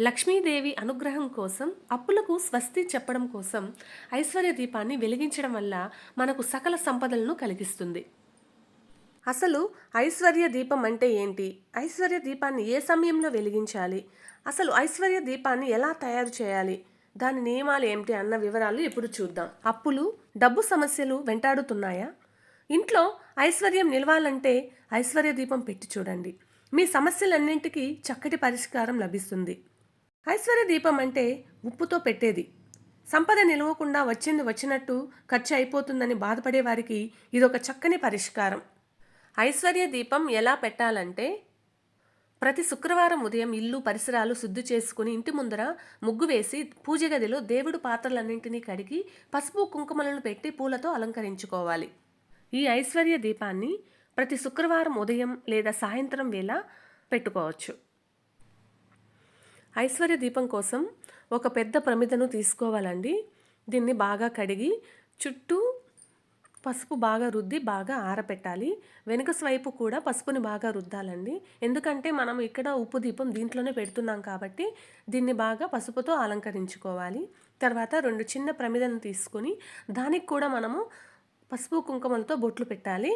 లక్ష్మీదేవి అనుగ్రహం కోసం అప్పులకు స్వస్తి చెప్పడం కోసం ఐశ్వర్య దీపాన్ని వెలిగించడం వల్ల మనకు సకల సంపదలను కలిగిస్తుంది. అసలు ఐశ్వర్య దీపం అంటే ఏంటి? ఐశ్వర్య దీపాన్ని ఏ సమయంలో వెలిగించాలి? అసలు ఐశ్వర్య దీపాన్ని ఎలా తయారు చేయాలి? దాని నియమాలు ఏమిటి అన్న వివరాలు ఇప్పుడు చూద్దాం. అప్పులు డబ్బు సమస్యలు వెంటాడుతున్నాయా? ఇంట్లో ఐశ్వర్యం నిలవాలంటే ఐశ్వర్య దీపం పెట్టి చూడండి. మీ సమస్యలన్నింటికీ చక్కటి పరిష్కారం లభిస్తుంది. ఐశ్వర్య దీపం అంటే ఉప్పుతో పెట్టేది. సంపద నిలవకుండా వచ్చింది వచ్చినట్టు ఖర్చు అయిపోతుందని బాధపడే వారికి ఇదొక చక్కని పరిష్కారం. ఐశ్వర్య దీపం ఎలా పెట్టాలంటే ప్రతి శుక్రవారం ఉదయం ఇల్లు పరిసరాలు శుద్ధి చేసుకుని ఇంటి ముందర ముగ్గు వేసి పూజ గదిలో దేవుడు పాత్రలన్నింటినీ కడిగి పసుపు కుంకుమలను పెట్టి పూలతో అలంకరించుకోవాలి. ఈ ఐశ్వర్య దీపాన్ని ప్రతి శుక్రవారం ఉదయం లేదా సాయంత్రం వేళ పెట్టుకోవచ్చు. ఐశ్వర్య దీపం కోసం ఒక పెద్ద ప్రమిదను తీసుకోవాలండి. దీన్ని బాగా కడిగి చుట్టూ పసుపు బాగా రుద్ది బాగా ఆరపెట్టాలి. వెనుక స్వైపు కూడా పసుపుని బాగా రుద్దాలండి. ఎందుకంటే మనం ఇక్కడ ఉప్పు దీపం దీంట్లోనే పెడుతున్నాం కాబట్టి దీన్ని బాగా పసుపుతో అలంకరించుకోవాలి. తర్వాత రెండు చిన్న ప్రమిదను తీసుకొని దానికి కూడా మనము పసుపు కుంకుమలతో బొట్లు పెట్టాలి.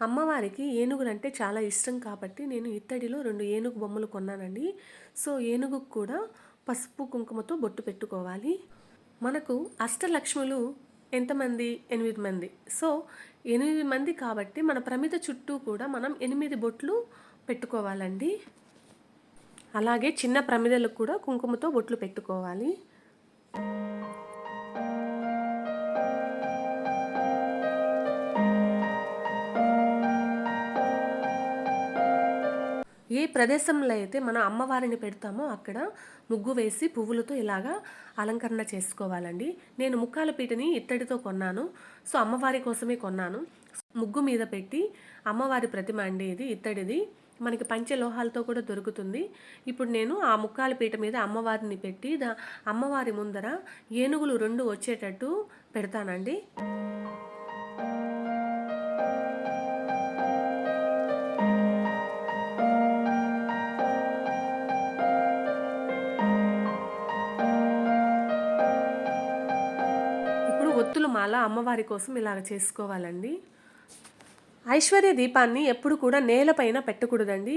అమ్మవారికి ఏనుగులంటే చాలా ఇష్టం కాబట్టి నేను ఇత్తడిలో రెండు ఏనుగు బొమ్మలు కొన్నానండి. సో ఏనుగుకు కూడా పసుపు కుంకుమతో బొట్టు పెట్టుకోవాలి. మనకు అష్టలక్ష్ములు ఎంతమంది? ఎనిమిది మంది. సో ఎనిమిది మంది కాబట్టి మన ప్రమిద చుట్టూ కూడా మనం ఎనిమిది బొట్లు పెట్టుకోవాలండి. అలాగే చిన్న ప్రమిదలకు కూడా కుంకుమతో బొట్లు పెట్టుకోవాలి. ప్రదేశంలో అయితే మనం అమ్మవారిని పెడతామో అక్కడ ముగ్గు వేసి పువ్వులతో ఇలాగా అలంకరణ చేసుకోవాలండి. నేను ముక్కాల పీటని ఇత్తడితో కొన్నాను. సో అమ్మవారి కోసమే కొన్నాను. ముగ్గు మీద పెట్టి అమ్మవారి ప్రతిమ అండి ఇది ఇత్తడిది. మనకి పంచలోహాలతో కూడా దొరుకుతుంది. ఇప్పుడు నేను ఆ ముక్కాల పీట మీద అమ్మవారిని పెట్టి దా అమ్మవారి ముందర ఏనుగులు రెండు వచ్చేటట్టు పెడతానండి. ఇప్పుడు మాల అమ్మవారి కోసం ఇలాగ చేసుకోవాలండి. ఐశ్వర్య దీపాన్ని ఎప్పుడు కూడా నేలపైన పెట్టకూడదండి.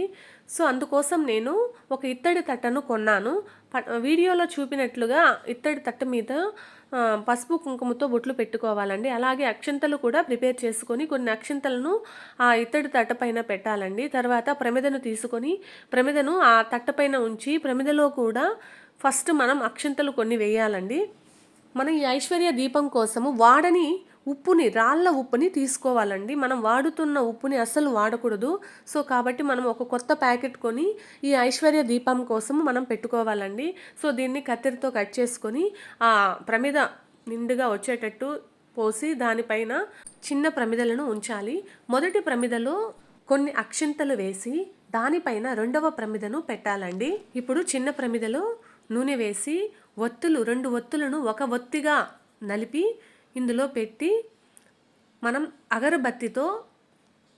సో అందుకోసం నేను ఒక ఇత్తడి తట్టను కొన్నాను. వీడియోలో చూపినట్లుగా ఇత్తడి తట్ట మీద పసుపు కుంకుమతో బొట్లు పెట్టుకోవాలండి. అలాగే అక్షంతలు కూడా ప్రిపేర్ చేసుకొని కొన్ని అక్షంతలను ఆ ఇత్తడి తట్ట పైన పెట్టాలండి. తర్వాత ప్రమిదను తీసుకొని ప్రమిదను ఆ తట్ట పైన ఉంచి ప్రమిదలో కూడా ఫస్ట్ మనం అక్షంతలు కొన్ని వేయాలండి. మనం ఈ ఐశ్వర్య దీపం కోసము వాడని ఉప్పుని రాళ్ళ ఉప్పుని తీసుకోవాలండి. మనం వాడుతున్న ఉప్పుని అస్సలు వాడకూడదు. సో కాబట్టి మనం ఒక కొత్త ప్యాకెట్ కొని ఈ ఐశ్వర్య దీపం కోసం మనం పెట్టుకోవాలండి. సో దీన్ని కత్తెరతో కట్ చేసుకొని ఆ ప్రమిద నిండుగా వచ్చేటట్టు పోసి దానిపైన చిన్న ప్రమిదలను ఉంచాలి. మొదటి ప్రమిదలో కొన్ని అక్షింతలు వేసి దానిపైన రెండవ ప్రమిదను పెట్టాలండి. ఇప్పుడు చిన్న ప్రమిదలో నూనె వేసి ఒత్తులు రెండు ఒత్తులను ఒక ఒత్తిగా నలిపి ఇందులో పెట్టి మనం అగరబత్తితో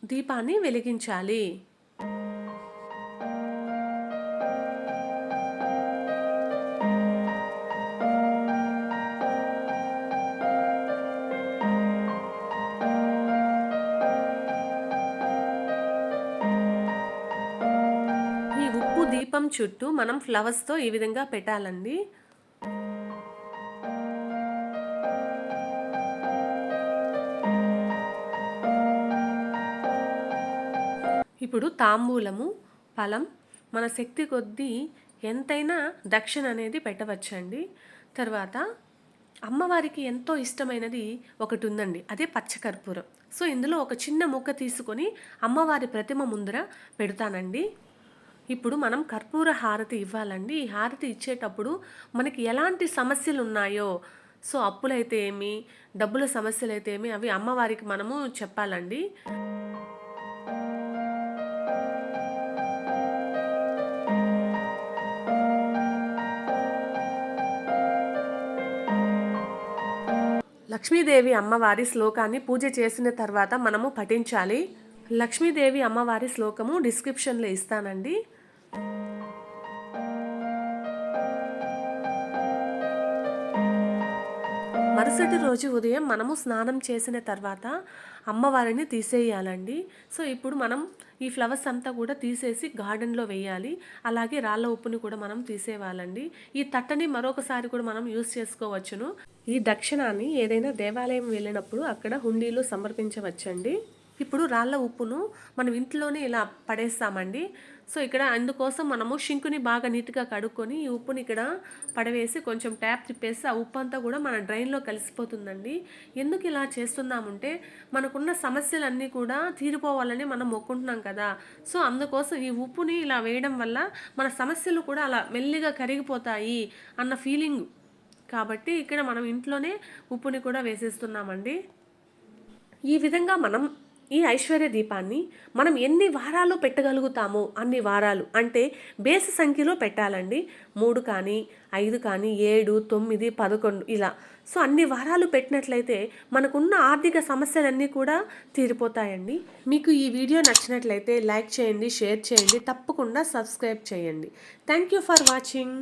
దీపాన్ని వెలిగించాలి. దీపం చుట్టూ మనం ఫ్లవర్స్తో ఈ విధంగా పెట్టాలండి. ఇప్పుడు తాంబూలము ఫలం మన శక్తి కొద్దీ ఎంతైనా దక్షిణ అనేది పెట్టవచ్చండి. తర్వాత అమ్మవారికి ఎంతో ఇష్టమైనది ఒకటి ఉందండి అదే పచ్చకర్పూరం. సో ఇందులో ఒక చిన్న ముక్క తీసుకొని అమ్మవారి ప్రతిమ ముందర పెడతానండి. ఇప్పుడు మనం కర్పూర హారతి ఇవ్వాలండి. ఈ హారతి ఇచ్చేటప్పుడు మనకి ఎలాంటి సమస్యలు ఉన్నాయో సో అప్పులైతే ఏమి డబ్బుల సమస్యలు అయితే ఏమి అవి అమ్మవారికి మనము చెప్పాలండి. లక్ష్మీదేవి అమ్మవారి శ్లోకాన్ని పూజ చేసిన తర్వాత మనము పఠించాలి. లక్ష్మీదేవి అమ్మవారి శ్లోకము డిస్క్రిప్షన్లో ఇస్తానండి. మరుసటి రోజు ఉదయం మనము స్నానం చేసిన తర్వాత అమ్మవారిని తీసేయాలండి. సో ఇప్పుడు మనం ఈ ఫ్లవర్స్ అంతా కూడా తీసేసి గార్డెన్లో వేయాలి. అలాగే రాళ్ళ ఉప్పుని కూడా మనం తీసేవాలండి. ఈ తట్టని మరొకసారి కూడా మనం యూస్ చేసుకోవచ్చును. ఈ దక్షిణాన్ని ఏదైనా దేవాలయం వెళ్ళినప్పుడు అక్కడ హుండీలో సమర్పించవచ్చండి. ఇప్పుడు రాళ్ళ ఉప్పును మనం ఇంట్లోనే ఇలా పడేస్తామండి. సో ఇక్కడ అందుకోసం మనము షింకుని బాగా నీట్గా కడుక్కొని ఈ ఉప్పుని ఇక్కడ పడవేసి కొంచెం ట్యాప్ తిప్పేసి ఆ ఉప్పు అంతా కూడా మన డ్రైన్లో కలిసిపోతుందండి. ఎందుకు ఇలా చేస్తున్నామంటే మనకున్న సమస్యలన్నీ కూడా తీరిపోవాలని మనం మొక్కుంటున్నాం కదా. సో అందుకోసం ఈ ఉప్పుని ఇలా వేయడం వల్ల మన సమస్యలు కూడా అలా మెల్లిగా కరిగిపోతాయి అన్న ఫీలింగ్. కాబట్టి ఇక్కడ మనం ఇంట్లోనే ఉప్పుని కూడా వేసేస్తున్నామండి. ఈ విధంగా మనం ఈ ఐశ్వర్య దీపాన్ని మనం ఎన్ని వారాలు పెట్టగలుగుతామో అన్ని వారాలు. అంటే బేస్ సంఖ్యలో పెట్టాలండి. మూడు కానీ ఐదు కానీ ఏడు తొమ్మిది పదకొండు ఇలా. సో అన్ని వారాలు పెట్టినట్లయితే మనకున్న ఆర్థిక సమస్యలన్నీ కూడా తీరిపోతాయండి. మీకు ఈ వీడియో నచ్చినట్లయితే లైక్ చేయండి షేర్ చేయండి తప్పకుండా సబ్స్క్రైబ్ చేయండి. Thank you for watching.